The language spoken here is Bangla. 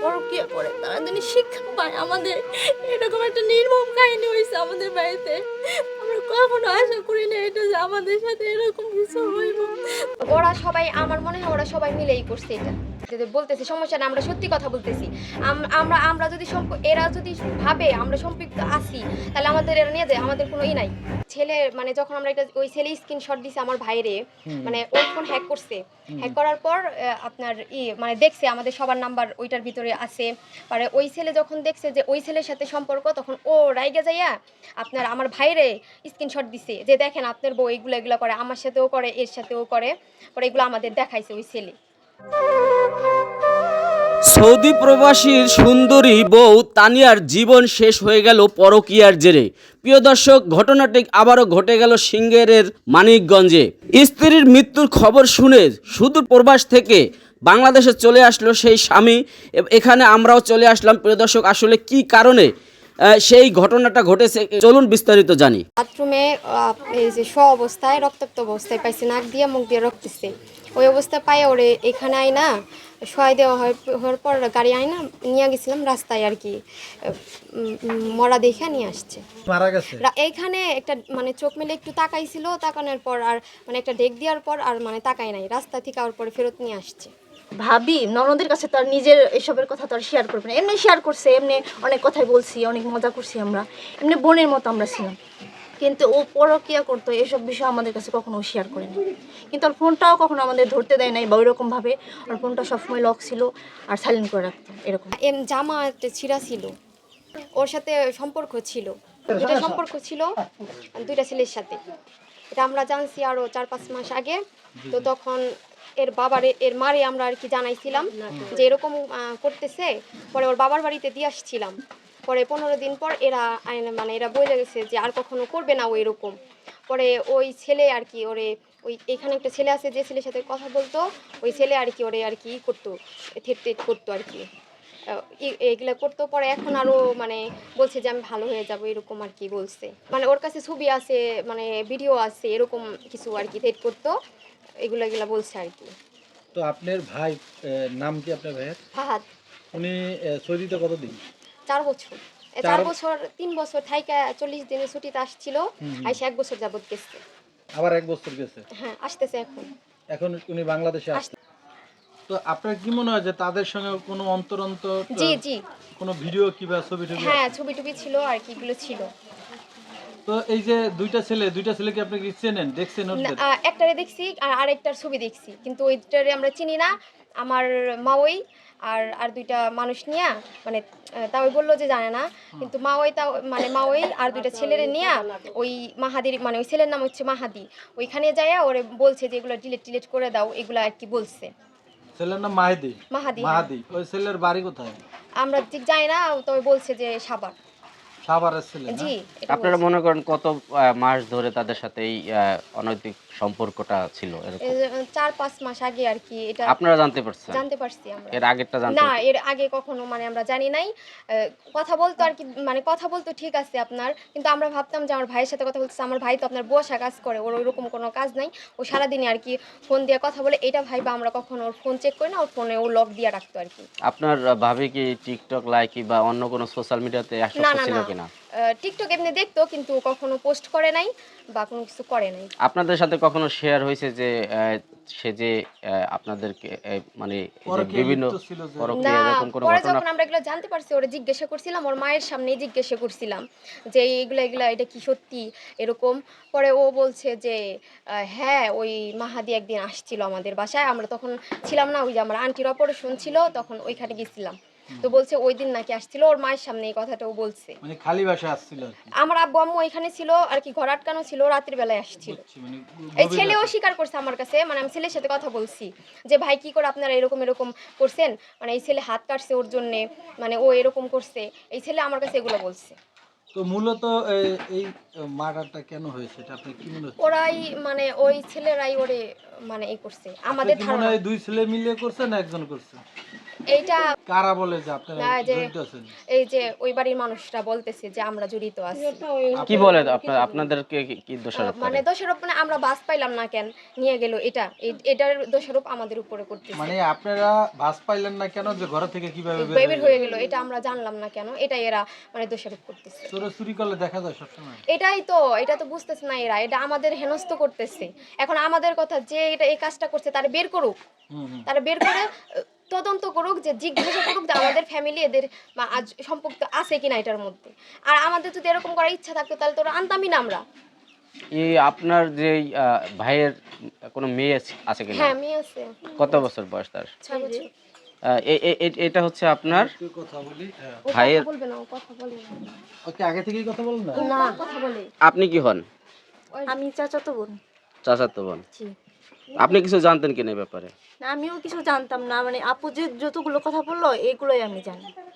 পরকিয়া করে। তারা যেন শিক্ষা পায় আমাদের। এরকম একটা নির্মম কাহিনী হয়েছে আমাদের বাড়িতে। আমরা কখনো আশা করি না এটা যে আমাদের সাথে এরকম কিছু হইব। ওরা সবাই আমার মনে হয় ওরা সবাই মিলেই করছে এটা। যদি বলতেছি সমস্যা না আমরা সত্যি কথা বলতেছি। আম- আমরা আমরা যদি এরা যদি ভাবে আমরা সম্পৃক্ত আছি তাহলে আমাদের এরা নিয়ে যায় আমাদের কোনো ই নাই। ছেলে মানে যখন আমরা এটা ওই ছেলে স্ক্রিনশট দিছে আমার ভাইরে মানে ওই ফোন হ্যাক করছে। হ্যাক করার পর আপনার ই মানে দেখছে আমাদের সবার নাম্বার ওইটার ভিতরে আছে। পরে ওই ছেলে যখন দেখছে যে ওই ছেলের সাথে সম্পর্ক তখন ও রাইগে যাইয়া আপনার আমার ভাইরে স্ক্রিনশট দিছে যে দেখেন আপনার বউ এগুলো এগুলো করে, আমার সাথেও করে, এর সাথেও করে। পরে এগুলো আমাদের দেখাইছে ওই ছেলে। সৌদি প্রবাসীর সুন্দরী বউ তানিয়ার জীবন শেষ হয়ে গেল পরকীয়ার জেরে। প্রিয় দর্শক, ঘটনাটি আবারও ঘটে গেল সিঙ্গেরের মানিকগঞ্জে। স্ত্রীর মৃত্যুর খবর শুনে সুদূর প্রবাস থেকে বাংলাদেশে চলে আসলো সেই স্বামী। এখানে আমরাও চলে আসলাম। প্রিয় দর্শক, আসলে কি কারণে সেই ঘটনাটা ঘটেছে। চলুন বিস্তারিত জানি। বাথরুমে এই যে শ অবস্থায় রক্তাক্ত অবস্থায় পাইছে নাক দিয়ে মুখ দিয়ে রক্তছে ওই অবস্থায় পাই ওরে এখানে আয় না শোয়াই দেওয়া হয় হওয়ার পর গাড়ি আই না নিয়ে গেছিলাম রাস্তায় আর কি মরা দেখে নিয়ে আসছে। মারা গেছে? রা- এইখানে একটা মানে চোখ মেলে একটু তাকাইছিল তাকানোর পর আর মানে একটা ডেক দেওয়ার পর আর মানে তাকাই নাই রাস্তা থেকে আর পরে ফেরত নিয়ে আসছে। ভাবি, ননদের কাছে তার নিজের এসবের কথা তো আর শেয়ার করবে না। এমনি শেয়ার করছে, এমনি অনেক কথাই বলছি, অনেক মজা করছি আমরা। এমনি বোনের মতো আমরা ছিলাম। কিন্তু ও পরকিয়া করতো, এসব বিষয় আমাদের কাছে কখনো শেয়ার করেনি কিন্তু ওর ফোনটাও কখনো আমাদের ধরতে দেয় নাই বা ওইরকম ভাবে। ওর ফোনটা সবসময় লক ছিল আর সাইলেন্ট করে রাখতো, এরকম। এম জামা একটা ছিঁড়া ছিল। ওর সাথে সম্পর্ক ছিল। দুটা সম্পর্ক ছিল, দুইটা ছেলের সাথে। এটা আমরা জানছি আরও চার পাঁচ মাস আগে। তো তখন এর বাবার, এর মারে আমরা আর কি জানাইছিলাম যে এরকম করতেছে। পরে ওর বাবার বাড়িতে দিয়ে আসছিলাম। পরে পনেরো দিন পর এরা মানে এরা বলে গেছে যে আর কখনো করবে না ও এরকম। পরে ওই ছেলে আর কি ওরে, ওই এখানে একটা ছেলে আছে যে ছেলের সাথে কথা বলতো, ওই ছেলে আর কি ওরে আর কি করতো থেট করতো আর কি। এগুলা করতো পরে এখন আরও মানে বলছে যে আমি ভালো হয়ে যাব এরকম আর কি বলছে। মানে ওর কাছে ছবি আছে মানে ভিডিও আছে এরকম কিছু আর কি থেট করতো এগুলো এগুলা বলছে আর কি। তো আপনার ভাই নাম কি আপনার ভাইয়ের? ফাহাদ। উনি সৌদিতে কতদিন? চার বছর। চার চার- বছর তিন বছর থাইকা চল্লিশ দিনের ছুটিতে আসছিল আইসা এক বছর যাবত গেছে। আবার এক বছর গেছে? হ্যাঁ আসতেছে এখন। এখন উনি বাংলাদেশে আসছে। তো আপনার কি মনে হয় যে তাদের সঙ্গে কোনো অন্তরন্ত জি জি। কোনো ভিডিও কিংবা ছবি টবি হ্যাঁ ছবি টবি ছিল আর কি এগুলো ছিল। তো এই যে দুইটা ছেলে দুইটা ছেলেকে আপনি কি চেনেন দেখছেন ওদের? একটারে দেখছি আর আরেকটার ছবি দেখছি। কিন্তু ওইটারে আমরা চিনি না। আমার মাওই আর আর দুইটা মানুষ নিয়ে মানে তাও বলল যে জানে না। কিন্তু মা ওই তাও মানে মাওই আর দুইটা ছেলেরে নিয়ে ওই মাহাদির মানে ওই ছেলের নাম হচ্ছে মাহাদি। ওইখানে যায় ওরে বলছে যে এগুলো ডিলেট টিলেট করে দাও এগুলো আর কি বলছে। ছেলের নাম মাহেদি। মাহাদি হ্যাঁ। মাহাদি ওই ছেলের বাড়ি কোথায়? আমরা ঠিক যাই না তবে বলছে যে সাবার সাভারের ছেলে জি আপনারা মনে করেন কত মাস ধরে তাদের সাথে এই অনৈতিক সম্পর্কটা ছিল এরকম? চার পাঁচ মাস আগে আর কি এটা আপনারা জানতে পারছেন? জানতে পারছি আমরা। এর আগেরটা জানতে না এর আগে কখনো মানে আমরা জানি নাই। কথা বলতো আর কি মানে কথা বলতো ঠিক আছে আপনার কিন্তু আমরা ভাবতাম যে আমার ভাইয়ের সাথে কথা বলতেছে আমার ভাই তো আপনার বসা কাজ করে ওর ওইরকম কোনো কাজ নাই। ও সারাদিনই আর কি ফোন দিয়ে কথা বলে এটা ভাই বা আমরা কখনো ওর ফোন চেক করি না ওর ফোনে ও লক দিয়ে রাখতো আর কি। আপনার ভাবি কি টিকটক লাইকি বা অন্য কোনো সোশ্যাল মিডিয়াতে না আসক্ত ছিল না। কিনা? টিকটক এমনি দেখতো কিন্তু কখনো পোস্ট করে নাই বা কোনো কিছু করে নাই। আপনাদের সাথে কখনো শেয়ার হয়েছে যে সে যে আপনাদেরকে মানে বিভিন্ন এরকম কোনো পরে যখন আমরা এগুলো জানতে পারছি ওরা জিজ্ঞাসা করছিলাম ওর মায়ের সামনেই জিজ্ঞাসা করছিলাম যে এইগুলা এগুলা এটা কি সত্যি? এরকম। পরে ও বলছে যে আহ, হ্যাঁ ওই মাহাদি একদিন আসছিল আমাদের বাসায়। আমরা তখন ছিলাম না ওই যে আমার আন্টির অপারেশন ছিল তখন ওইখানে গেছিলাম। তো বলছে ওই দিন নাকি আসছিল ওর মায়ের সামনে এই কথাটা ও বলছে। মানে খালি বাসায় আসছিল আমার আব্বু আম্মু এখানে ছিল আর কি ঘর আটকানো ছিল রাতের বেলায় আসছিল। মানে এই ছেলেও স্বীকার করছে আমার কাছে মানে আমি ছেলের সাথে কথা বলছি যে ভাই কি করে আপনারা এরকম এরকম করছেন? মানে এই ছেলে হাত কাটছে ওর জন্য মানে ও এরকম করছে এই ছেলে আমার কাছে এগুলো বলছে। তো মূলত এই মার্ডারটা কেন হয়েছে এটা আপনি কি মনে হচ্ছে? ওরাই মানে ওই ছেলেরাই ওরে মানে এই করছে আমাদের ধারণা। দুই ছেলে মিলে করছে না একজন করছে? এইটা কারা বলে যে আপনারা জড়িত আছেন? এই যে ওই বাড়ির মানুষরা বলতেছে যে আমরা জড়িত আছি। কি বলে আপনার আপনাদেরকে কি- দোষারোপ মানে দোষারোপ মানে আমরা বাস পাইলাম না কেন? নিয়ে গেল এটা। এটার দোষারোপ আমাদের উপরে করতেছে। মানে আপনারা বাস পাইলেন না কেন? যে ঘর থেকে কীভাবে বের হয়ে গেল? এটা আমরা জানলাম না কেন? এটা এরা মানে দোষারোপ করতেছে। চোরা চুরি করলে দেখা যায় সবসময়। এটাই তো এটা তো বুঝতেছে না এরা। এটা আমাদের হেনস্থ করতেছে। এখন আমাদের কথা যে এটা এই কাজটা করছে তারা বের করুক। হুম হুম। তারা বের করে তদন্ত করুক যে জিজ্ঞাসা করুক যে আমাদের ফ্যামিলি এদের বা আজ সম্পর্ক আছে কিনা এটার মধ্যে। আর আমাদের যদি এরকম করার ইচ্ছা থাকতো তাহলে তো ওরা আনতামই না আমরা। এই আপনার যে ভাইয়ের কোনো মেয়ে আছে- কিনা? হ্যাঁ মেয়ে আছে। কত বছর বয়স তার? ছয় বছর। এ- এ- এ- এটা হচ্ছে আপনার? হ্যাঁ। ভাইয়ের- কথা বলবে না ও কথা বলে না। ওকে আগে থেকেই কথা বলেন না? না কথা বলে। আপনি কি হন? আমি চাচাতো বোন। চাচাতো বোন। জি। আপনি কিছু জানতেন কিনা এই ব্যাপারে? না, আমিও কিছু জানতাম না। মানে আপু যে যতগুলো কথা বলল, এগুলোই আমি জানি।